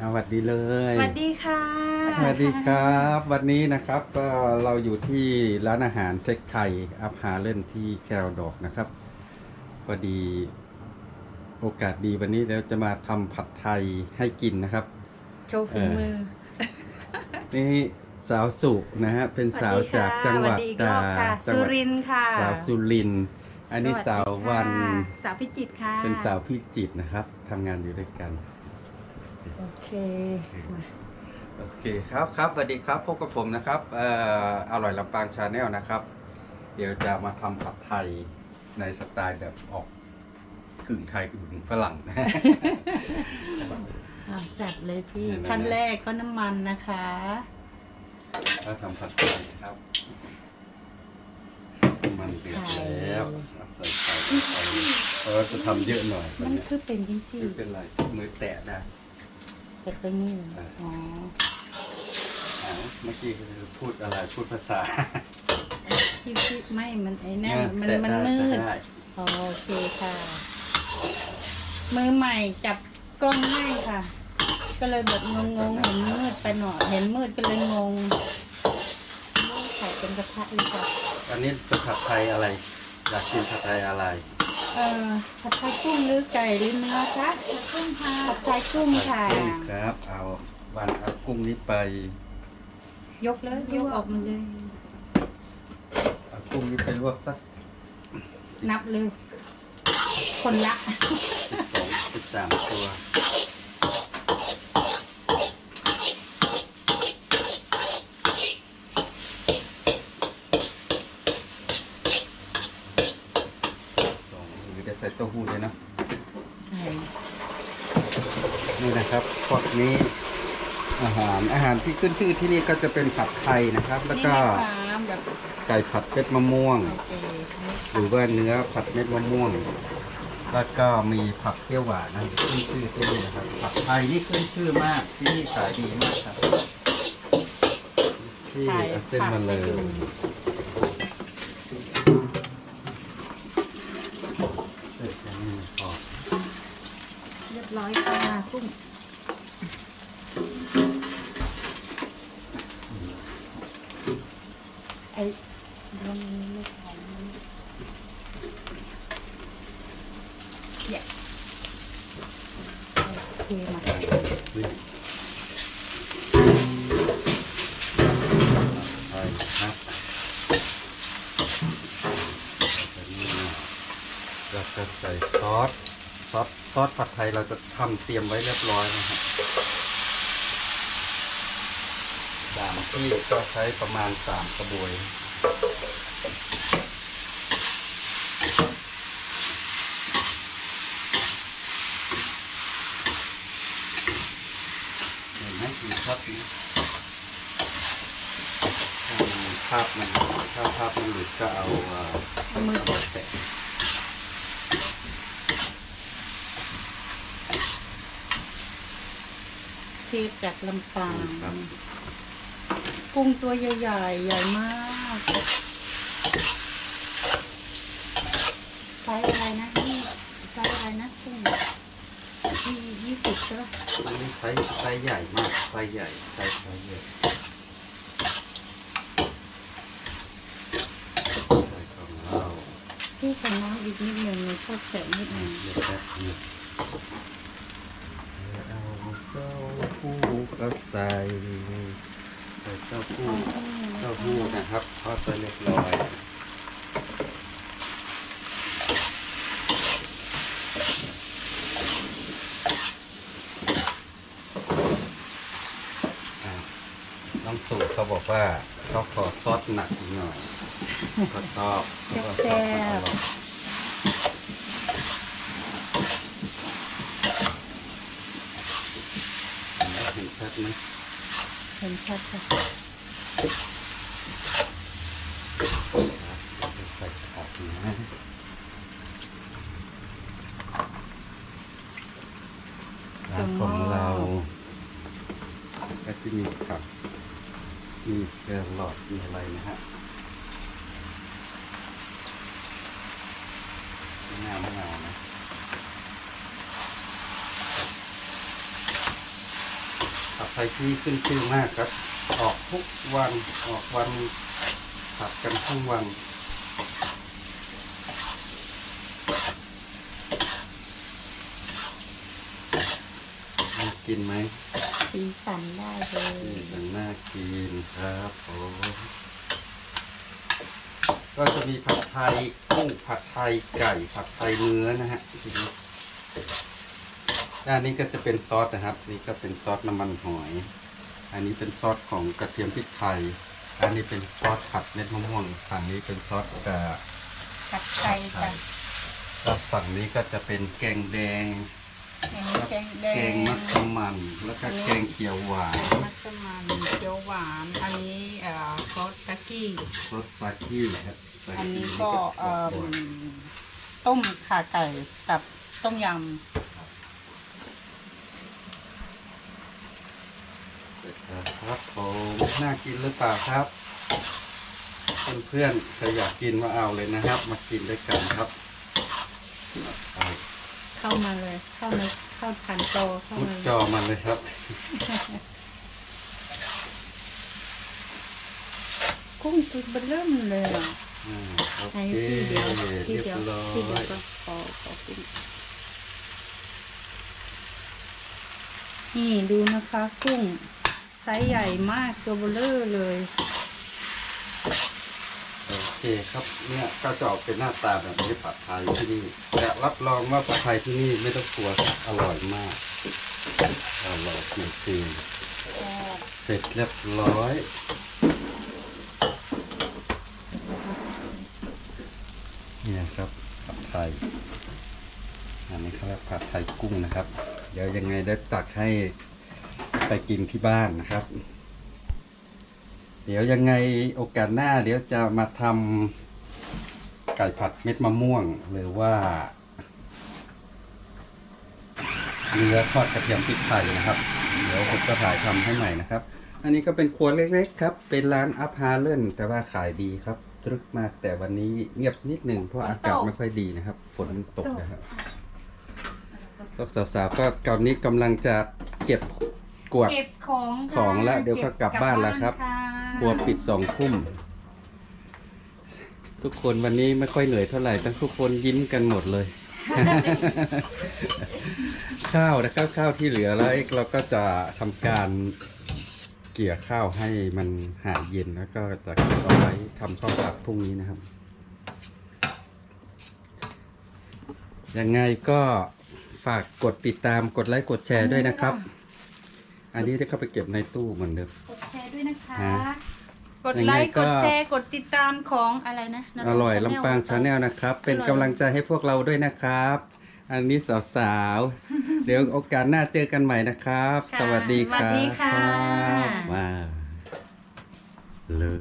สวัสดีเลยสวัสดีค่ะสวัสดีครับ วันนี้นะครับก็เราอยู่ที่ร้านอาหารเทคไทยอัพหาเล่นที่แครดอกนะครับพอดีโอกาสดีวันนี้เราจะมาทำผัดไทยให้กินนะครับ โชว์ฝีมือ นี่สาวสุนะฮะเป็นสาวจากจังหวัดสวัสดีอีกรอบค่ะจัสุหวัดรินทร์ค่ะ สาวสุรินทร์อันนี้สาววัน สาวพิจิตรค่ะ เป็นสาวพิจิตรนะครับทำงานอยู่ด้วยกัน โอเคมาโอเคครับครับสวัสดีครับพบกับผมนะครับเอ่ออร่อยลำปางชาแนลนะครับ เดี๋ยวจะมาทำผัดไทยในสไตล์แบบออกกึ่งไทยกึ่งฝรั่งนะ อะจัดเลยพี่เนี่ยนะ ขั้นแรกก็น้ำมันนะคะ ถ้าทำผัดไทยครับมันเดือดแล้วเอาใส่ไข่ลงไปเพราะว่าจะทำเยอะหน่อยวัมันนเนี้ยคือเป็นจริงสิไม่เป็นไรมือแตะได้แต่ตรงนี้เหรออ่าอ๋ออ่าเมื่อกี้คือพูดอะไรพูดภาษาพี่พี่ไม่มันไอ้นั่นมันแตะมันได้มืดแตะได้โอเคค่ะ มือใหม่จับกล้องให้ค่ะ ก็เลยแบบงงๆเห็นมืดไปหน่อยเห็นมืดก็เลยงงใส่เป็นกระทะเลยค่ะอันนี้จะผัดไทยอะไร อยากกินผัดไทยอะไร เอ่อผัดไทยกุ้งหรือไก่หรือเนื้อคะกุ้งค่ะผัดไทยกุ้งค่ะ กุ้งครับ เอาวันเอากุ้งนี้ไป ยกแล้วยกออกมาเลย เอากุ้งนี้ไปลวกสักนับเลย คนละสิบสองสิบสามตัว สองห รือจะใส่เต้าหู้เลยเนาะใช่นี่นะครับพวกนี้อาหารอาหารที่ขึ้นชื่อที่นี่ก็จะเป็นผัดไทยนะครับ แล้วก็นี่นะคะแบบไก่ผัดเป็ดมะม่วงโอเคหรือว่าเนื้อผัดเม็ดมะม่วง แล้วก็มีผักเปรี้ยวหวานนะขึ้นชื่อที่นี่นะครับ ผัดไทยนี่ขึ้นชื่อมากที่นี่ขายดีมากครับ ที่ถ่ายเอาเส้นมาเลย ผักให้ดู เสร็จแล้วนี่พอ เรีย บร้อยค่ะกุ้งไอ้เรื่องนี้ไม่แขายนะเนี่ยโอเคมาซื้อไปครับเราจะใส่ซอส อสซอสผัดไทยเราจะทำเตรียมไว้เรียบร้อยนะครับสามที่ก็ใช้ประมาณสามกระบวยเห็นไหมมีภาพนี้ถ้าภาพมันถ้าภาพมันหลุดก็เอาเอ่อเอามือ แตะ เช ฟจากลำปางครับ กุ้งตัวใหญ่ๆ ใหญ่มากไซส์อะไรนะนี่ไซส์อะไรนะกุ้งที่ยี่สิบใช่ปะอันนี้ไซส์ไซส์ใหญ่มากไซส์ใหญ่ไซส์ไซส์ใหญ่ใส่ของเราพี่ใส่น้ำอีกนิดหนึ่งมีข้าวแสงนิดหนึ่งเดี๋ยวแป๊บนึง ก็ใส่ใส่เต้าหู้เต้าหู้นะครับทอดไปเรียบร้อยอะน้องสูตรเขาบอกว่าเขาขอซอสหนักอีกหน่อยก็ชอบเขาก็ชอบความอร่อยเห็นไหมเห็นชัด ไหมเห็นชัดค่ะครับจะใส่ผักนะร้านของเราก็จะมีผักมีแครอทมีอะไรนะฮะมะนาวมะนาวนะ ผัดไทยที่ขึ้นชื่อมากครับ ออกทุกวันออกวันผัดกันทั้งวันน่ากินไหมสีสันได้เลยนี่มันน่ากินครับผมก็จะมีผัดไทยกุ้งผัดไทยไก่ผัดไทยเนื้อนะฮะทีนี้ ด้านนี้ก็จะเป็นซอสนะครับ นี่ก็เป็นซอสน้ำมันหอย อันนี้เป็นซอสของกระเทียมพริกไทย อันนี้เป็นซอสผัดเม็ดมะม่วงฝั่งนี้เป็นซอสกระผัดไข่จ้ะแล้วฝั่งนี้ก็จะเป็นแกงแดงอันนี้แกงแดแกงงมัสมั่นแล้วก็แกงเขียวหวานมัสมั่นเกี๊ยวหวาน อันนี้เอ่อซอสตะกี้รสปากี้ครับปาอันนี้กี้ก็เอ่อต้มข่าไก่กับต้มยเสร็จแล้วครับผมน่ากินหรือเปล่าครับ เพื่อนๆใครอยากกินมาเอาเลยนะครับ มากินด้วยกันครับเอาเข้ามาเลย เข้ามาเข้าผ่านโตเข้ามุดมาจอมันเลยครับกุ้งจุดเบนเริ่มเลยอะอ่าโอไอ้เคที่เดียวที่เรียบเดียวร้อที่เดียวยก็พอพอกุ้งนี่ดูนะคะกุ้ง ไซส์ใหญ่มากตัวเบลเลอร์เลย โอเคครับเนี่ยก็จะออกเป็นหน้าตาแบบนี้ผัดไทยที่นี่แต่รับรองว่าผัดไทยที่นี่ไม่ต้องกลัวครับอร่อยมากอร่อยจริงๆเสร็จเรียบร้อยนี่ยครับผัดไทยอันนี้เขาเรียกผัดไทยกุ้งนะครับ เดี๋ยวยังไงได้ตักให้ ไปกินที่บ้านนะครับ เดี๋ยวยังไงโอกาสหน้า เดี๋ยวจะมาทำไก่ผัดเม็ดมะม่วง หรือว่าเนื้อทอดกระเทียมพริกไทยนะครับ เดี๋ยวผมจะถ่ายทำให้ใหม่นะครับ อันนี้ก็เป็นครัวเล็กๆครับ เป็นร้านอัพฮาเลนแต่ว่าขายดีครับตรึกมากแต่วันนี้เงียบนิดหนึ่งเพราะอากาศไม่ค่อยดีนะครับ ฝนตกนะครับก็สาวๆก็ตอนนี้กำลังจะเก็บ วาดเก็บของค่ะของแล้วเดี๋ยวก็กลับบ้านแล้วครับะครัวปิดสองทุ่ม ทุกคนวันนี้ไม่ค่อยเหนื่อยเท่าไหร่ทั้งทุกคนยิ้มกันหมดเลย ข้าวนะครับข้าวที่เหลือแล้วเราก็จะทำการเกี่ยข้าวให้มันหายเย็นแล้วก็จะเก็บเอาไว้ทำข้าวผัดพรุ่งนี้นะครับ ยังไงก็ฝากกดติดตามกดไลค์กดแชร์ด้วยนะครับ อันนี้ได้เข้าไปเก็บในตู้เหมือนเดิม กดแชร์ด้วยนะคะ ฮะกดไลยังไงค์ก็ กดแชร์ กดติดตามของอะไรนะนรงอร่อย Channel ลำปางชาแนลนะครับ เป็นกำลังใจให้พวกเราด้วยนะครับ อันนี้สาวๆ เดี๋ยวโอกาสหน้าเจอกันใหม่นะครับ ค่ะสวัสดีครับสวัสดีค่ะ ว้าวเลย